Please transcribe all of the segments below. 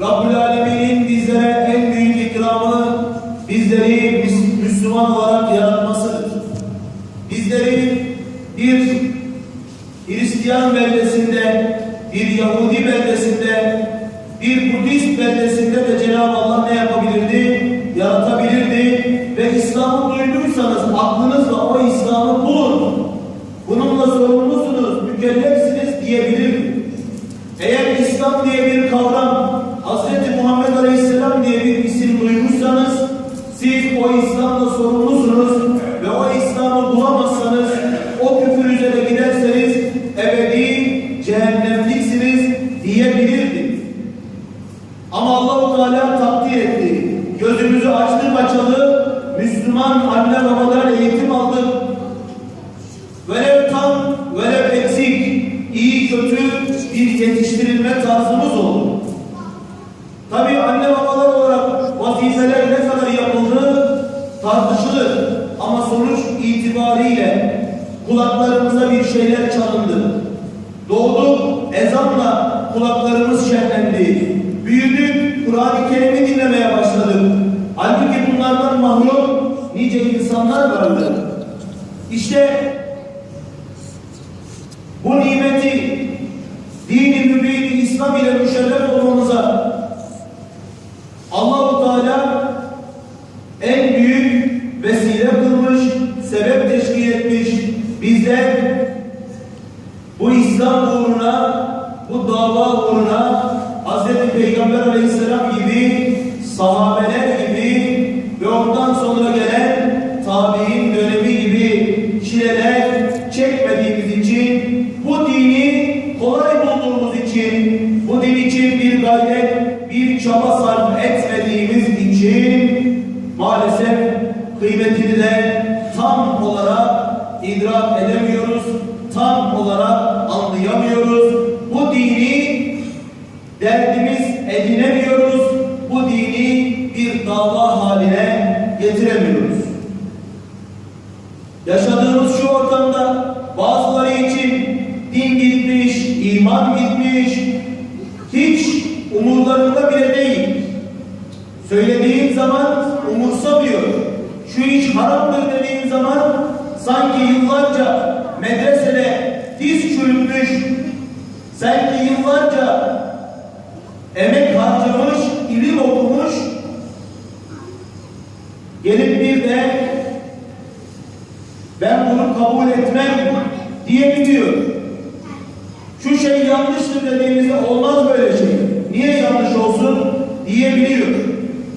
Rabbül Alemin'in bizlere en büyük ikramı bizleri Müs- Müslüman olarak yaratmasıdır. Gözümüzü açtık açalı Müslüman anne babadan eğitim aldık. Velev tam, velev eksik, iyi kötü bir yetiştirilme tarzımız oldu. Tabii anne babalar olarak vazifeler ne kadar yapıldı tartışılır. Ama sonuç itibariyle kulaklarımıza bir şeyler çalındı. Doğduk, ezanla kulaklarımız şenlendi. Büyüdük, Kur'an-ı Kerim'i dinlemeye başladık. Bunlardan mahrum nice insanlar vardı. İşte bu nimeti dini mübini İslam ile müşerref olmamıza Allahu Teala en büyük vesile kılmış, sebep teşkil etmiş. Bizler bu İslam uğruna, bu dava uğruna Hz. Peygamber Aleyhisselam gibi, sahabeler iman gitmiş, hiç umurlarında bile değil. Söylediğin zaman umursamıyor. Şu iş haramdır dediğin zaman sanki yıllarca medresede diz çürütmüş, sanki yıllarca emek harcamış, ilim okumuş, gelip bir de ben bunu kabul etmem diyebiliyor. Şu şey yanlıştır dediğimizde olmaz böyle şey. Niye yanlış olsun diyebiliyor.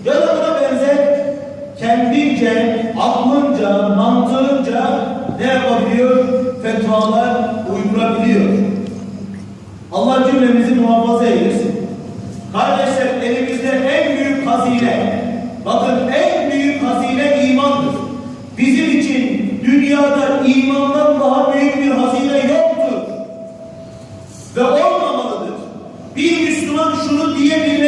Ya da buna benzer kendince, aklınca, mantığınca ne yapabiliyor? Fetvalar uydurabiliyor. Allah cümlemizi muhafaza eylesin. Kardeşler elimizde en büyük hazine, bakın en büyük hazine imandır. Bizim için dünyada imandan daha büyük bir hazine yoktur. no dia de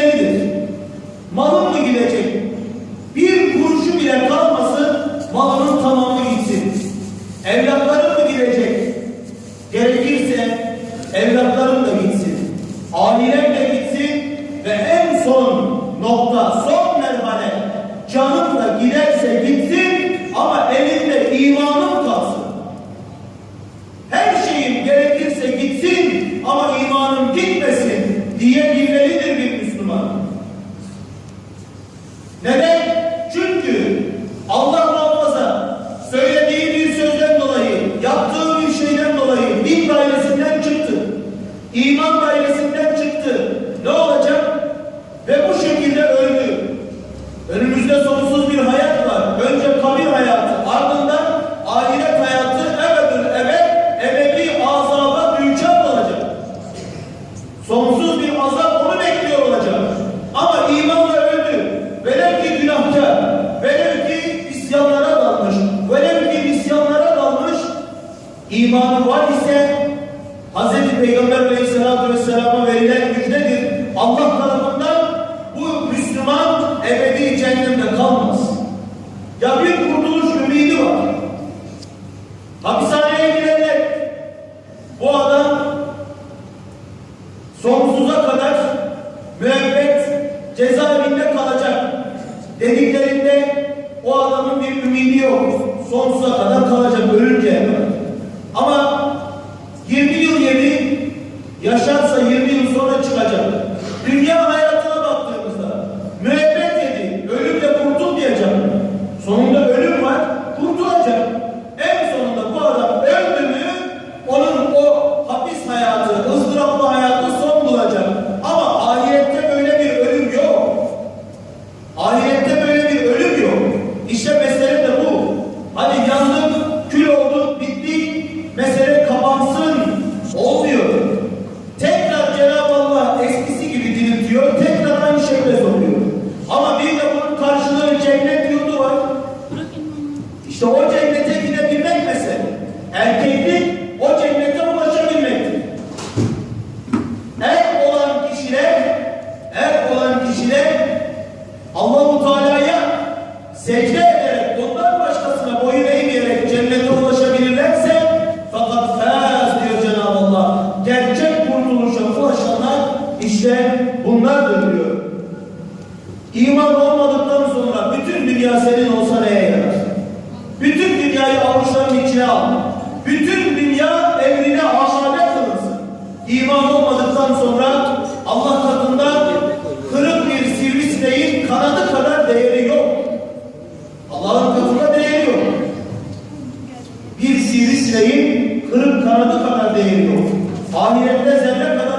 sonsuza kadar müebbet cezaevinde kalacak dediklerinde o adamın bir ümidi yok. Sonsuza kadar kalacak, ölünceye kadar. Ama 20 yıl yeri yaşarsa 20 yıl sonra çıkacak. Dünya değeri yok. Ahirette zerre kadar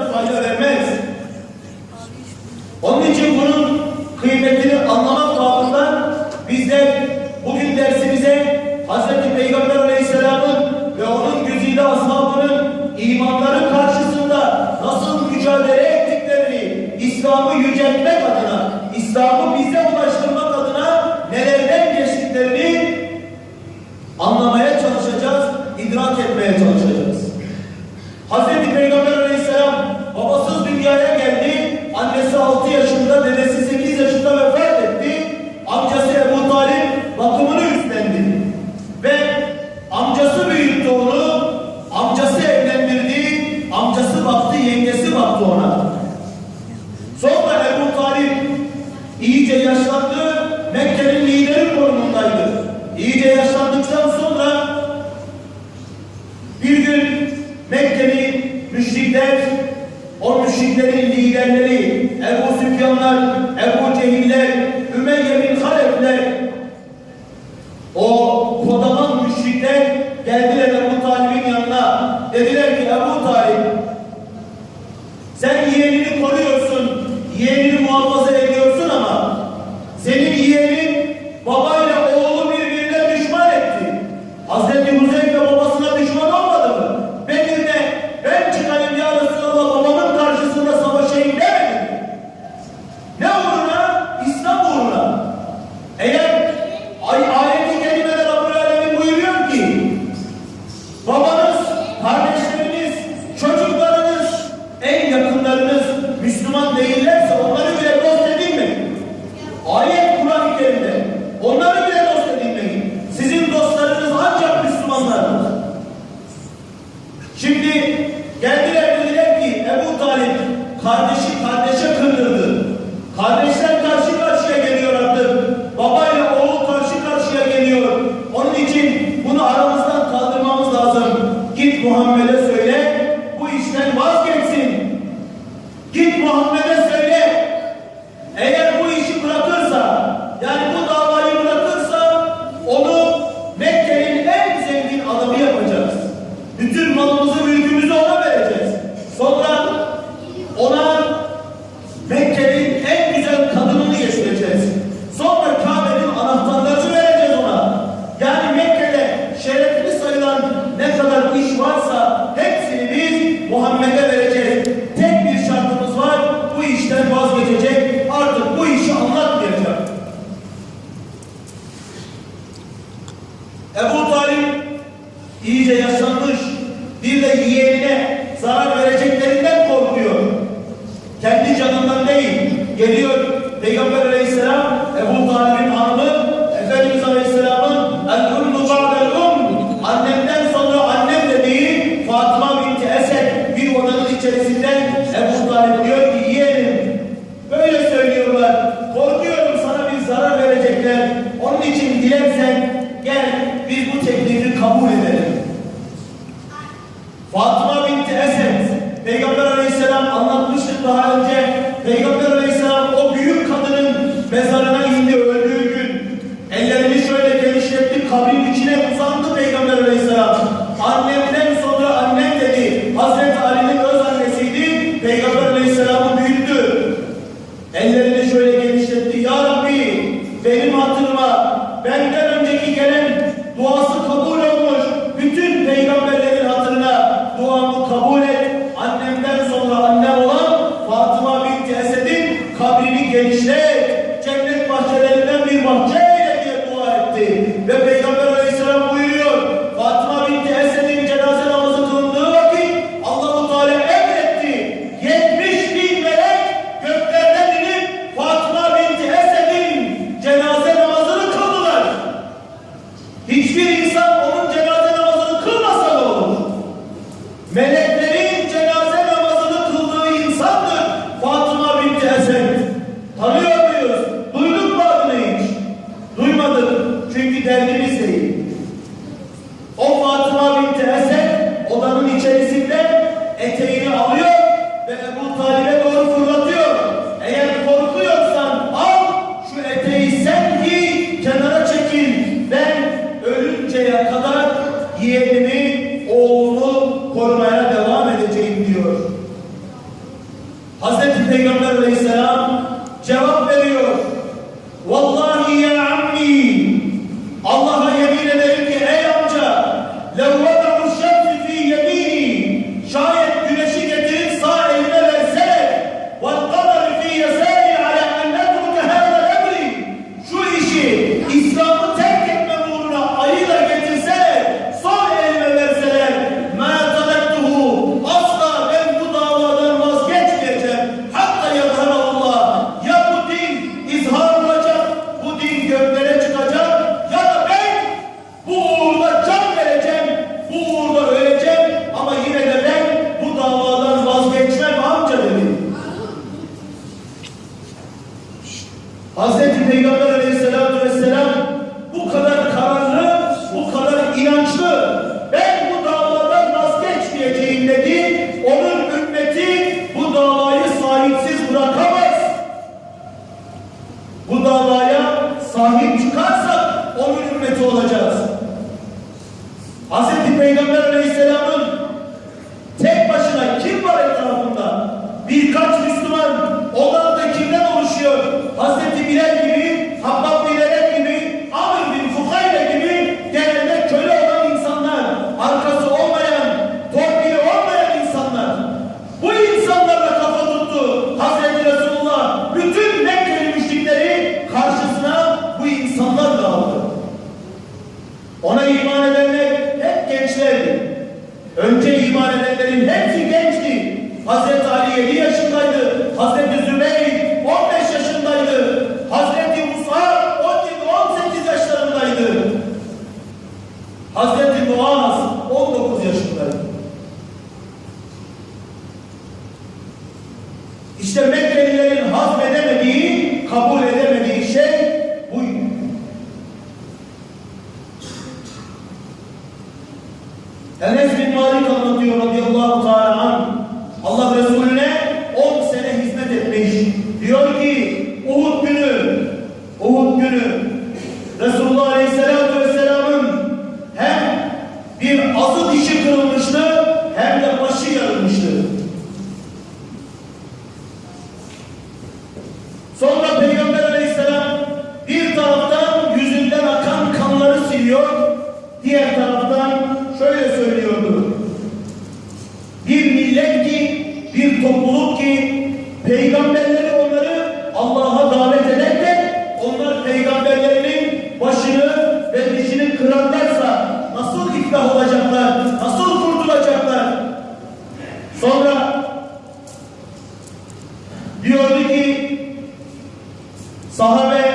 Sahabe,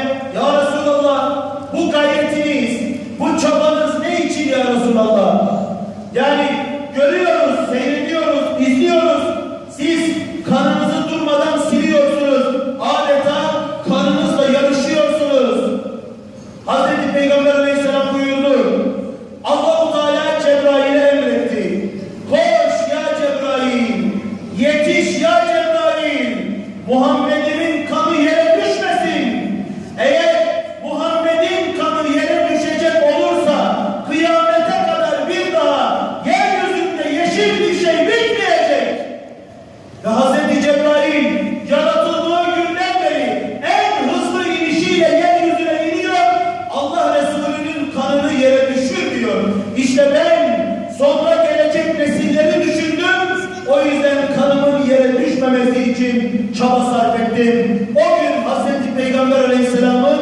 için çaba sarf ettim. O gün Hazreti Peygamber Aleyhisselam'ın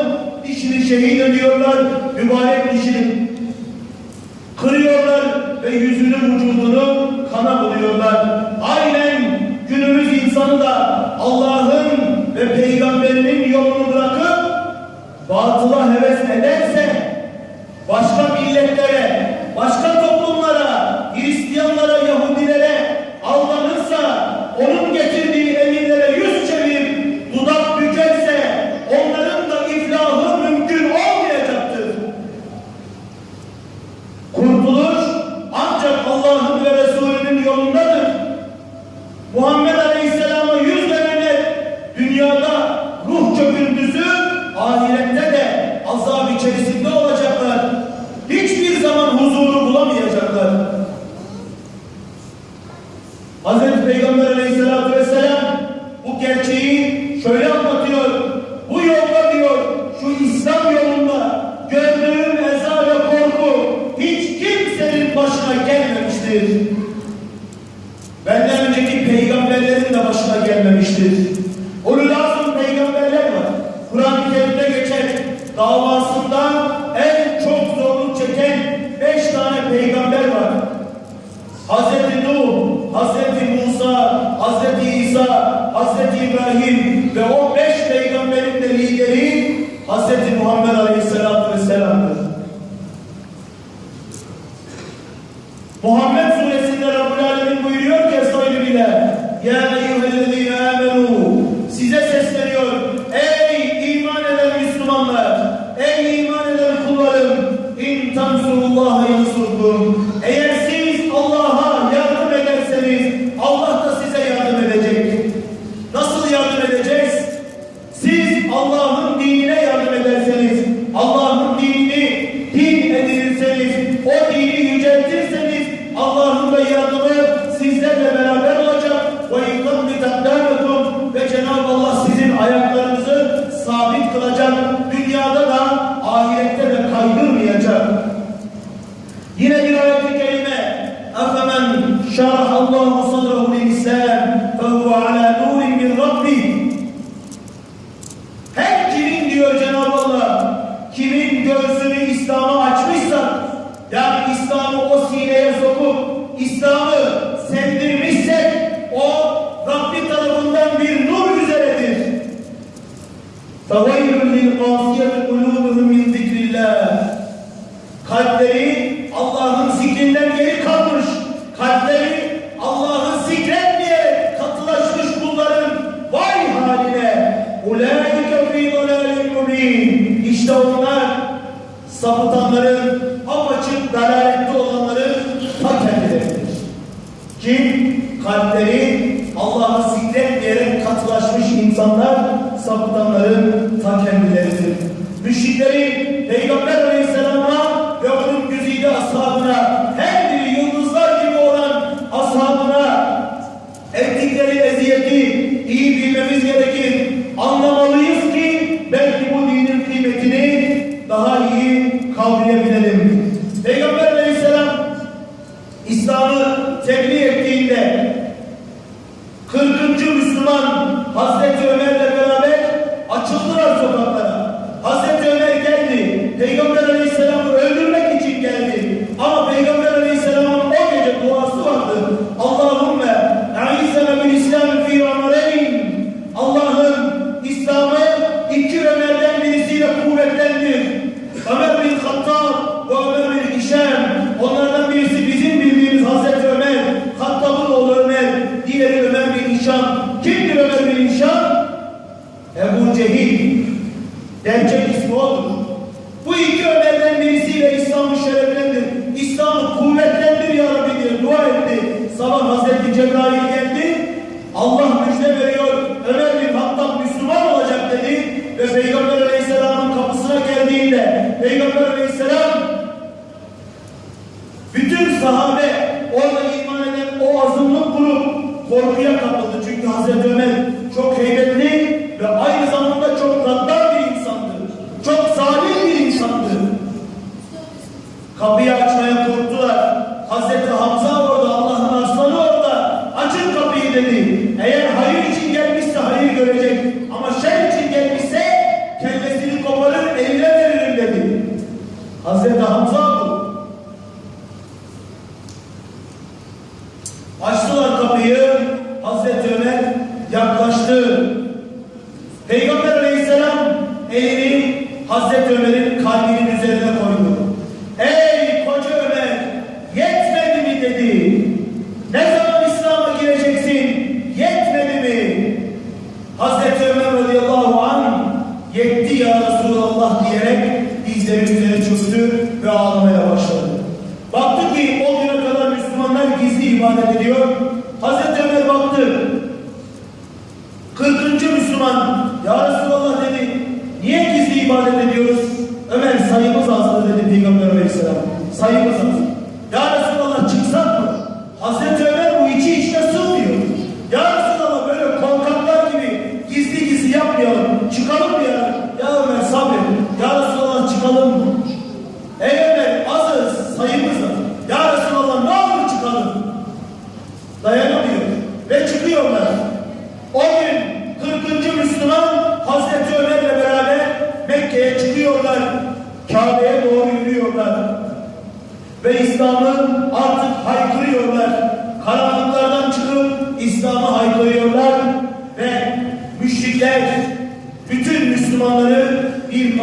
işini şehit ediyorlar. Mübarek Ibrahim, the one Kim? Kalpleri Allah'a zikretmeyerek katılaşmış insanlar saptanların ta kendileri. Copy ve ağlamaya başladı. Baktı ki o güne kadar Müslümanlar gizli ibadet ediyor. Hazreti Ömer baktı. 40. Müslüman Ya Resulallah dedi. Niye gizli ibadet ediyoruz? Ömer sayımız azdı dedi Peygamber Aleyhisselam. Sayımız azdı.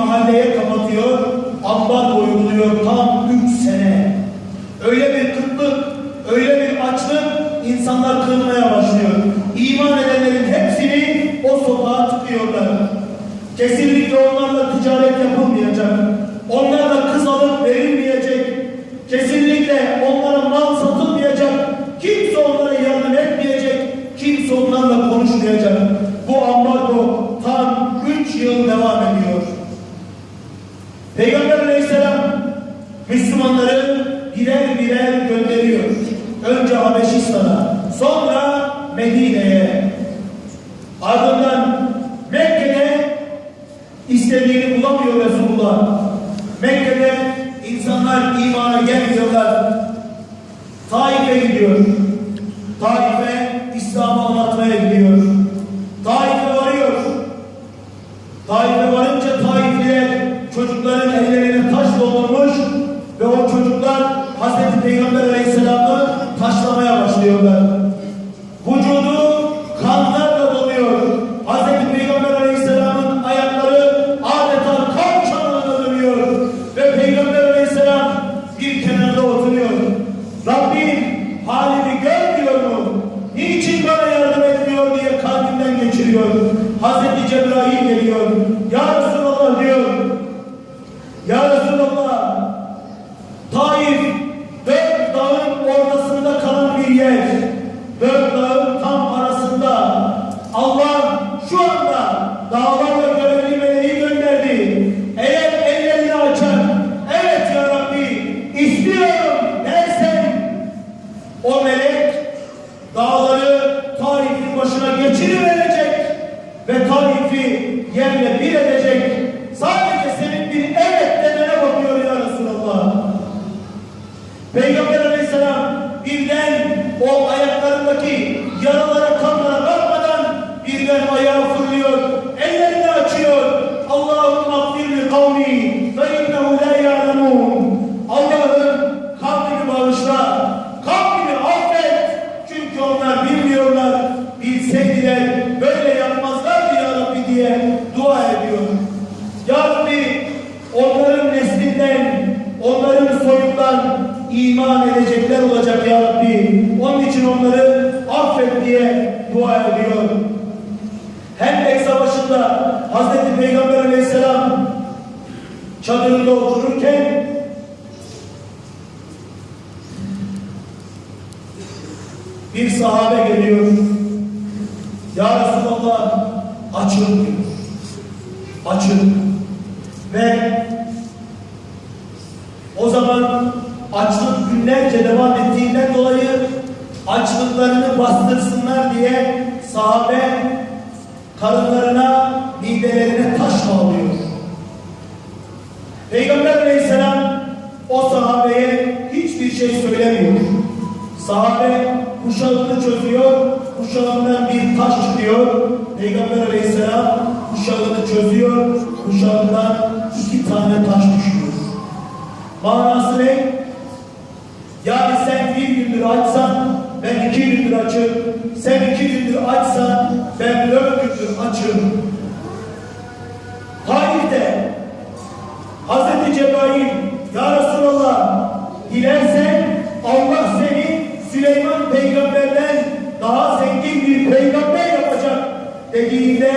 mahalleye kapatıyor, ambar uyguluyor, tam kendilerini bulamıyor ve olacak ya Rabbi. Onun için onları affet diye dua ediyor. Hendek Savaşı'nda Hazreti Peygamber Aleyhisselam çadırında otururken bir sahabe geliyor. Ya Resulallah açın diyor. Açın. düşmanı bastırsınlar diye sahabe karınlarına, midelerine taş bağlıyor. Peygamber aleyhisselam o sahabeye hiçbir şey söylemiyor. Sahabe kuşağını çözüyor, kuşağından bir taş çıkıyor. Peygamber aleyhisselam kuşağını çözüyor, kuşağından iki tane taş düşüyor. Manası ne? Yani sen bir gündür açsan, ben iki gündür açım. Sen iki gündür açsan ben dört gündür açım. Taif'te Hazreti Cebrail Ya Resulallah dilersen Allah seni Süleyman peygamberden daha zengin bir peygamber yapacak dediğinde